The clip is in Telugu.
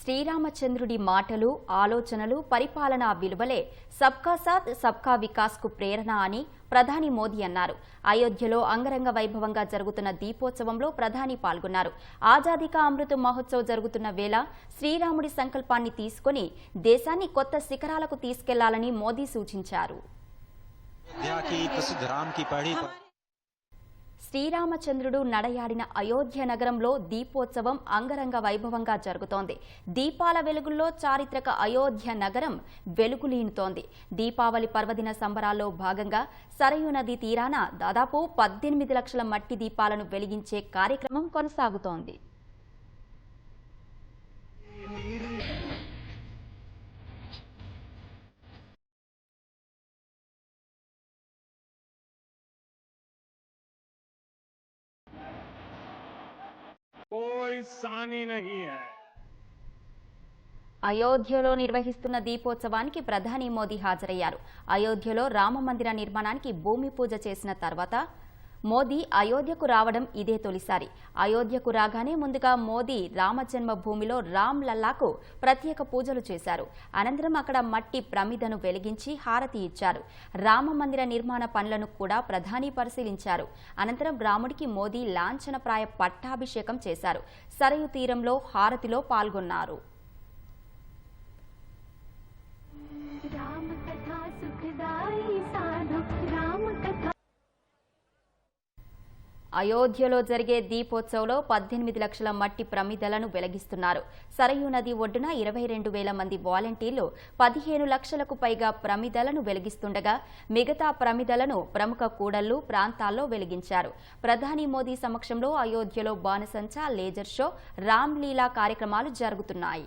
శ్రీరామచంద్రుడి మాటలు ఆలోచనలు పరిపాలనా విలువలే సబ్కా సాత్ సబ్కా వికాస్కు ప్రేరణ అని ప్రధాని మోదీ అన్నారు. అయోధ్యలో అంగరంగ వైభవంగా జరుగుతున్న దీపోత్సవంలో ప్రధాని పాల్గొన్నారు. ఆజాదికా అమృత మహోత్సవ్ జరుగుతున్న వేళ శ్రీరాముడి సంకల్పాన్ని తీసుకొని దేశాన్ని కొత్త శిఖరాలకు తీసుకెళ్ళాలని మోదీ సూచించారు. శ్రీరామచంద్రుడు నడయాడిన అయోధ్య నగరంలో దీపోత్సవం అంగరంగ వైభవంగా జరుగుతోంది. దీపాల వెలుగుల్లో చారిత్రక అయోధ్య నగరం వెలుగులీనుతోంది. దీపావళి పర్వదిన సంబరాల్లో భాగంగా సరయూ నది తీరాన దాదాపు పద్దెనిమిది లక్షల మట్టి దీపాలను వెలిగించే కార్యక్రమం కొనసాగుతోంది. కోయి నహీ హై అయోధ్యలో నిర్వహిస్తున్న దీపోత్సవానికి ప్రధాని మోదీ హాజరయ్యారు. అయోధ్యలో రామ మందిర నిర్మాణానికి భూమి పూజ చేసిన తర్వాత మోదీ అయోధ్యకు రావడం ఇదే తొలిసారి. అయోధ్యకు రాగానే ముందుగా మోదీ రామజన్మ భూమిలో రామ్ లల్లాకు ప్రత్యేక పూజలు చేశారు. అనంతరం అక్కడ మట్టి ప్రమిదను వెలిగించి హారతి ఇచ్చారు. రామ మందిర నిర్మాణ పనులను కూడా ప్రధాని పరిశీలించారు. అనంతరం రాముడికి మోదీ లాంఛనప్రాయ పట్టాభిషేకం చేశారు. సరయు తీరంలో హారతిలో పాల్గొన్నారు. అయోధ్యలో జరిగే దీపోత్సవంలో పద్దెనిమిది లక్షల మట్టి ప్రమిదలను వెలగిస్తున్నారు. సరయూ నది ఒడ్డున ఇరవై రెండు వేల మంది వాలంటీర్లు పదిహేను లక్షలకు పైగా ప్రమిదలను వెలిగిస్తుండగా మిగతా ప్రమిదలను ప్రముఖ కూడళ్ళు ప్రాంతాల్లో వెలిగించారు. ప్రధాని మోదీ సమక్షంలో అయోధ్యలో బాణసంచా లేజర్ షో రామ్ లీలా కార్యక్రమాలు జరుగుతున్నాయి.